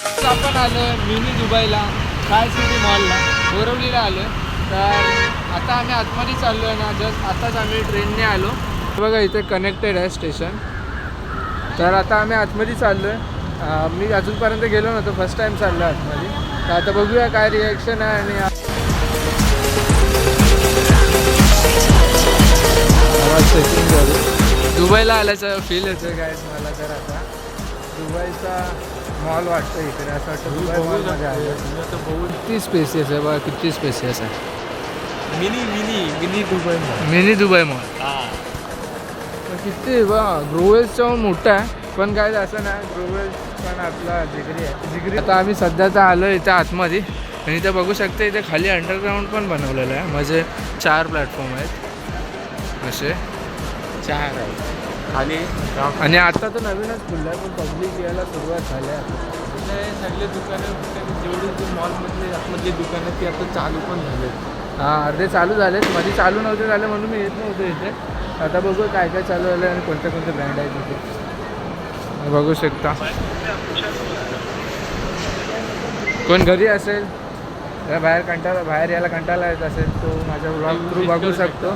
आपण आलो मिनी दुबईला काय सिटी मॉलला बोरवलीला आलो तर आता आम्ही आतमध्ये चाललो आहे ना जस्ट आताच आम्ही ट्रेनने आलो. बघा इथे कनेक्टेड आहे स्टेशन तर आता आम्ही आतमध्ये चाललो आहे मी अजूनपर्यंत गेलो नव्हतो फर्स्ट टाईम चाललो आहे आतमध्ये. तर आता बघूया काय रिॲक्शन आहे आणि दुबईला आल्याचं फील येतं काय मला तर आता. दुबईचा मॉल वाटतं इकडे. असं वाटतं दुबई मॉलमध्ये आलं किती स्पेसियस आहे बघा किती स्पेसियस आहे. Mini mini mini Dubai mini Dubai mall किती बा ग्रोवेल्सचा मोठा आहे. पण काय असं नाही ग्रोवेल्स पण आपला जिगरी आहे. जिगरी आता आम्ही सध्या तर आलो इथे आतमध्ये. आणि इथे बघू शकता इथे खाली अंडरग्राऊंड पण बनवलेलं आहे. म्हणजे चार प्लॅटफॉर्म आहेत. असे. चार आहे खाली आणि आता तर नवीनच खुललं आहे पण पब्लिक यायला सुरुवात झाली आहे. सगळे दुकानं जेवढी जे मॉलमधले आतमधली दुकानं ती आता चालू पण झाले हां अर्धे चालू झालेत. मध्ये चालू नव्हते झाले म्हणून मी येत नव्हतो इथे. आता बघू काय काय चालू झालं आणि कोणते कोणते ब्रँड आहेत इथे. बघू शकता. कोण घरी असेल? बाहेर कंटाळा बाहेर यायला कंटाळा येत असेल तो माझ्या ब्लॉग थ्रू बघू शकतो.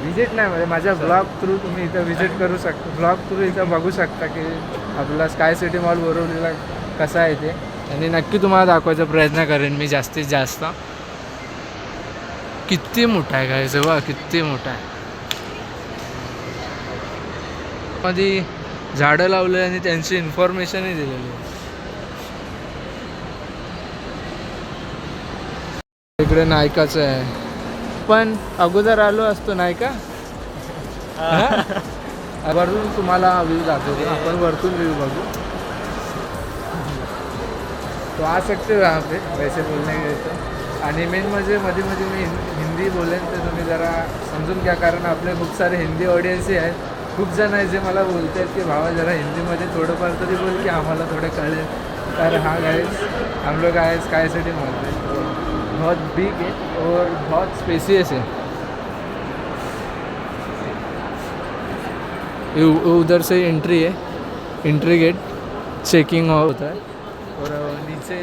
व्हिजिट नाही म्हणजे माझ्या ब्लॉग थ्रू तुम्ही इथं व्हिजिट करू शकता ब्लॉग थ्रू इथं बघू शकता की आपला स्काय सिटी मॉल बोरवलीला कसा आहे ते. आणि नक्की तुम्हाला दाखवायचा प्रयत्न करेन मी जास्तीत जास्त. किती मोठा आहे काय बघा किती मोठा आहे. मध्ये झाडं लावले आणि त्यांची इन्फॉर्मेशनही दिलेली आहे. इकडे नायकाचं आहे. पण अगोदर आलो असतो नायका हा? वरून तुम्हाला व्ह्यू दाखवतो. आपण वरतून व्ह्यू बघू. तो आ सकते हो यहाँ पे वैसे गए तो आणि मेन म्हणजे मध्ये मध्ये मी हिंदी बोलेन तर तुम्ही जरा समजून घ्या कारण आपले खूप सारे हिंदी ऑडियन्सही आहेत. खूप जण आहेत जे मला बोलत आहेत की भावा जरा हिंदीमध्ये थोडंफार तरी बोल की आम्हाला थोडं कळेल. तर हा गाइस हम लोग आए स्काई सिटी मॉल में तो बहुत बिग है और बहुत स्पेसियस है। उधर से एंट्री है एंट्री गेट चेकिंग होता है। और नीचे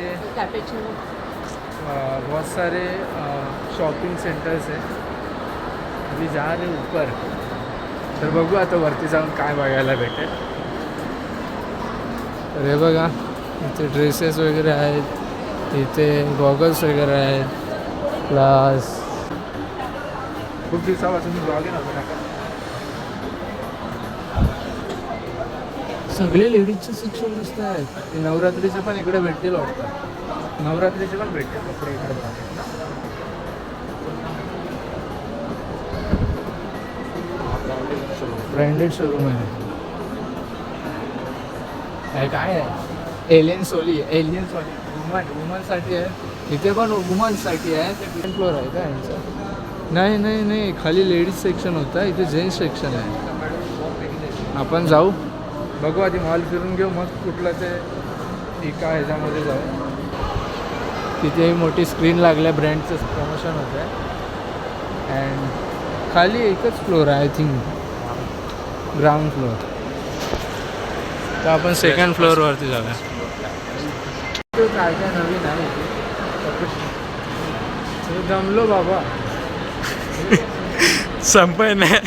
बहुत सारे शॉपिंग सेंटर्स आहे अभी जा रहे ऊपर। तर बघू आता वरती जाऊन काय बघायला भेटेल। अरे बघा इथे ड्रेसेस वगैरे आहेत. इथे गॉगल्स वगैरे आहेत प्लस खूप दिवसापासून सगळे लेडीजचे सेक्शन दिसत आहेत. ते नवरात्रीचे पण इकडे भेटतील वाटतं. नवरात्रीचे पण भेटतील कपडे इकडे. ब्रँडेड शोरूम आहे. काय आहे? Allen Solly Allen Solly woman वुमनसाठी आहे इथे पण वुमनसाठी आहे ते ग्राउंड फ्लोअर आहे का यांचं? नाही नाही नाही खाली लेडीज सेक्शन होता इथे जेंट्स सेक्शन आहे. आपण जाऊ. बघू आधी मॉल फिरून घेऊ मग कुठलं ते एका ह्याच्यामध्ये जाऊ. तिथेही मोठी स्क्रीन लागल्या ब्रँडचं प्रमोशन होतं आहे अँड खाली एकच फ्लोअर आहे आय थिंक ग्राउंड फ्लोअर तर आपण सेकंड फ्लोअरवरती जाऊया. काय काय नवीन आहे. हे जमलो बाबा. संपय नाही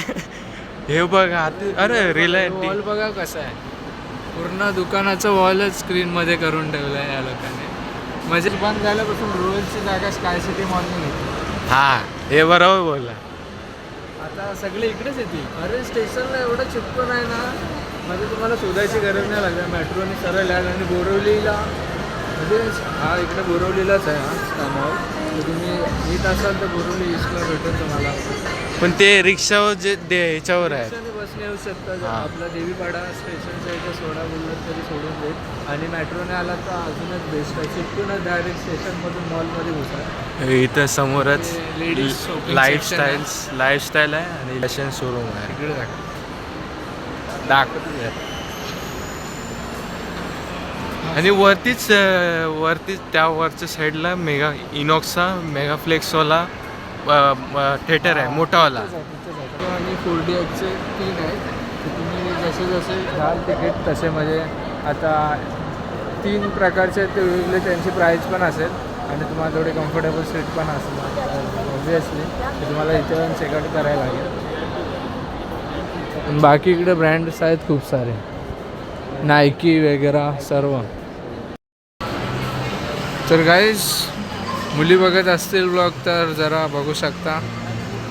हे बघ आता अरे रिलायन्स वॉल बघा कसं आहे. पूर्ण दुकानाचं वॉलच स्क्रीनमध्ये करून ठेवलं आहे या लोकांनी. म्हणजे बंद झाल्यापासून रोयलची जागा स्काय सिटी मॉलने घेतली. हा हे बरोबर बोलला. आता सगळे इकडेच येतील. अरे स्टेशनला एवढं चिपकून आहे ना. म्हणजे तुम्हाला शोधायची गरज नाही लागली मेट्रोने सरळ याल आणि बोरवलीला. म्हणजे हा इकडे बोरवलीलाच आहे हा तर तुम्ही येत असाल तर बोरवली ईस्टला भेटेल तुम्हाला. पण ते रिक्षावर जे ते ह्याच्यावर आहे रिक्षाने बसने येऊ शकता. हां. आपला देवीपाडा स्टेशनच्या इथे सोडा बोललं तरी सोडून देईल. आणि मेट्रोने आला तर अजूनच बेस्ट आहे. चिपकूनच डायरेक्ट स्टेशनमधून मॉलमध्ये घुसा. इथं समोरच ते ladies shopping लाईफस्टाईल लाईफस्टाईल आहे. आणि फॅशन शोरूम आहे. इकडे दाखव दाखवतो. आणि वरतीच वरतीच त्या वरच्या साईडला मेगा इनॉक्सचा मेगाफ्लेक्सवाला थिएटर आहे मोठावाला. आणि फोर डी एक्सचे तीन आहेत. तर तुम्ही जसे जसे घ्याल तिकीट तसे म्हणजे आता तीन प्रकारचे ते वेगवेगळे त्यांची प्राईस पण असेल. आणि तुम्हाला थोडी कम्फर्टेबल सीट पण असेल. ऑब्वियसली ते तुम्हाला इथे पण चेकआउट करायला लागेल. बाकी इकडे ब्रँड्स आहेत खूप सारे. नायकी वगैरे सर्व. तर गाईज मुली बघत असतील ब्लॉग तर जरा बघू शकता.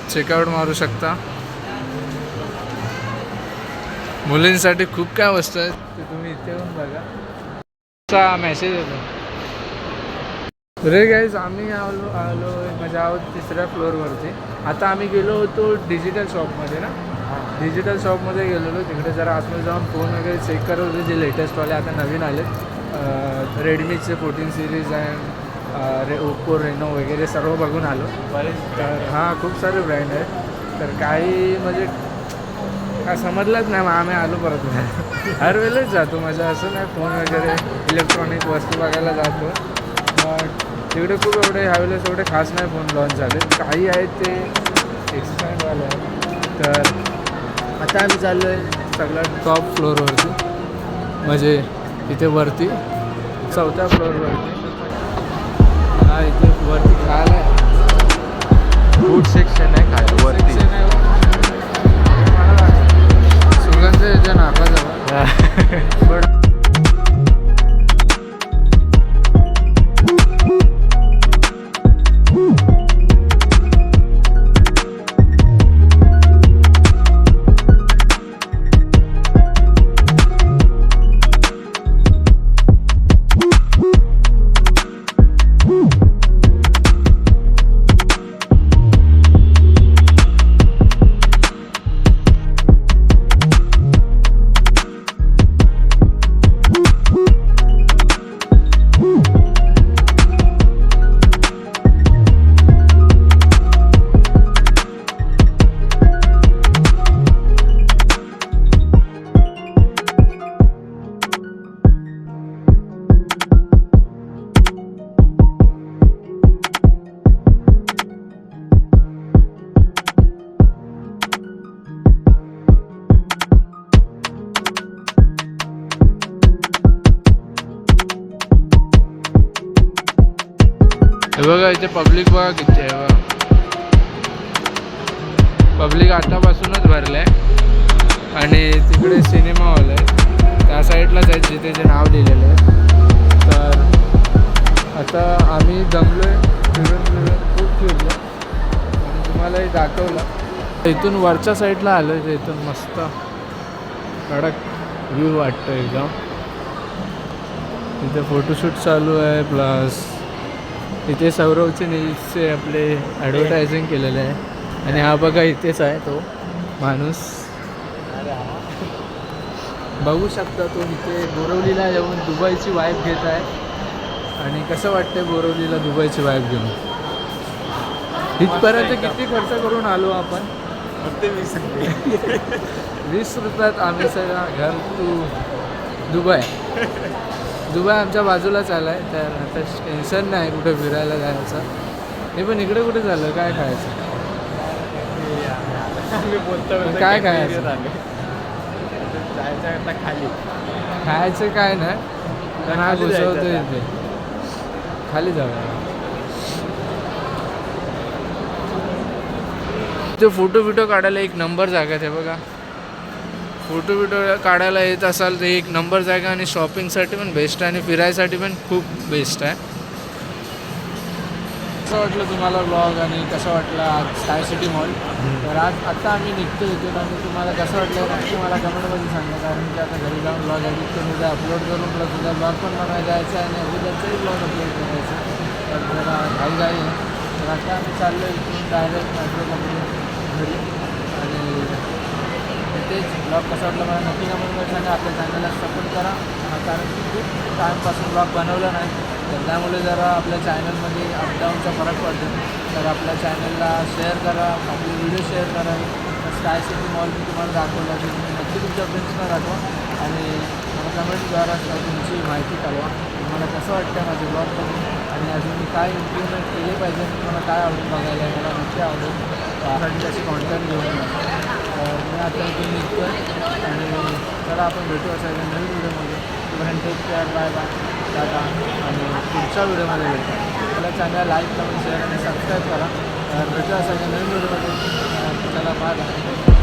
चेकआउट मारू शकता. मुलींसाठी खूप काय वस्तू आहेत ते तुम्ही इथे येऊन बघा. चा मेसेज येतो. रे गाईज आम्ही आलो आलो म्हणजे आहोत तिसऱ्या फ्लोअरवरती आता आम्ही गेलो होतो डिजिटल शॉपमध्ये ना? डिजिटल शॉपमध्ये गेलेलो. तिकडे जरा आतमध्ये जाऊन फोन वगैरे चेक करत होते जे लेटेस्टवाले आता नवीन आलेत. रेडमीचे फोर्टीन सिरीज आहे रे ओप्पो रेनो वगैरे सर्व बघून आलो. तर हां खूप सारे ब्रँड आहेत. तर काही म्हणजे काय समजलंच नाही मग आम्ही आलो परत. हर वेळेलाच जातो म्हणजे असं नाही फोन वगैरे इलेक्ट्रॉनिक वस्तू बघायला जातो. बट तिकडे खूप एवढे ह्यावेळेस एवढे खास नाही फोन लॉन्च झाले. काही आहेत ते एक्सपायरवाले आहेत. तर आता आम्ही चाललो आहे सगळ्यात टॉप फ्लोअरवरती म्हणजे इथे वरती चौथ्या फ्लोअरवरती हा इथे वरती खायला आहे. फूड सेक्शन आहे खाली वरती. सुगंध येते नाकाजवळ. बट हे बघा इथे पब्लिक बघा किती आहे बघा. पब्लिक आतापासूनच भरलं आहे आणि तिकडे सिनेमा हॉल आहे. त्या साईडलाच आहे जिथे जे नाव लिहिलेलं आहे. तर आता आम्ही जमलो आहे फिरून फिरून खूप फिरलो. आणि तुम्हालाही दाखवलं. इथून वरच्या साईडला आलो आहे इथून मस्त कडक व्ह्यू वाटतो एकदम. इथे फोटोशूट चालू आहे प्लस इथे सौरवचे न्यूजचे आपले ॲडव्हर्टायझिंग केलेलं आहे. आणि हा बघा इथेच आहे तो माणूस. बघू शकता तो इथे बोरवलीला येऊन दुबईची वाईफ घेत आहे. आणि कसं वाटतंय बोरवलीला दुबईची वाईफ घेऊन? इथपर्यंत किती खर्च करून आलो आपण? वीस रुपयात आम्ही सगळं घर टू दुबई. दुबई आमच्या बाजूलाच आला आहे तर आता टेन्शन नाही कुठे फिरायला जायचं. हे पण इकडे कुठे झालं काय खायचं? काय खायचं? खाली. खायचं काय नाही पण हा खाली जायचं घुसवतो. इथे. खाली जाऊया. ते फोटो बिटो काढायला एक नंबर जागा आहे ते बघा. फोटो बिटो काढायला येत असाल तर एक नंबर जागा आणि शॉपिंगसाठी पण बेस्ट आहे आणि फिरायसाठी पण खूप बेस्ट आहे. कसं वाटलं तुम्हाला ब्लॉग आणि कसं वाटलं स्काय सिटी मॉल तर आज आत्ता आम्ही निघतो इथून आणि तुम्हाला कसं वाटलं नक्की मला कमेंटमध्ये सांगा कारण की आता घरी जाऊन ब्लॉग एडिट करून उद्या अपलोड करून प्लस उद्या ब्लॉग पण बनवायला जायचं आहे आणि उद्याचाही ब्लॉग अपलोड करायचा तर जरा घाई घाई आहे. तर आता आम्ही चाललो इथून डायरेक्ट मेट्रो पकडून घरी आणि तेच ब्लॉग कसा वाटला मला नक्की कमेंटमध्ये सांगा. आपल्या चॅनलला सपोर्ट करा. कारण की खूप टाईमपासून ब्लॉग बनवला नाही. तर त्यामुळे जरा आपल्या चॅनलमध्ये अपडाऊनचा फरक पडतो. तर आपल्या चॅनलला शेअर करा आपले व्हिडिओ शेअर करा. स्काय सिटी मॉल मी तुम्हाला दाखवला तर तुम्ही नक्की तुमच्या फ्रेंड्सना दाखवा. आणि मला कमेंटद्वारा तुमची माहिती कळवा. तुम्हाला कसं वाटतं माझे ब्लॉग करून आणि अजून मी काय इम्प्लिमेंट केले पाहिजे? तुम्हाला काय आवडेल बघायला? मला नक्की आवडेल. त्यासाठी त्याची कॉन्टॅक्ट घेऊन. मी आता इथून निघतो आणि चला आपण भेटू असा एका नवीन व्हिडिओमध्ये. तुम्हाला take care bye bye tata. आणि पुढच्या व्हिडिओमध्ये भेटतो आपल्या चांगला लाईक कमेंट शेअर आणि सबस्क्राईब करा. भेटू असा एका नवीन व्हिडिओमध्ये. चला बाय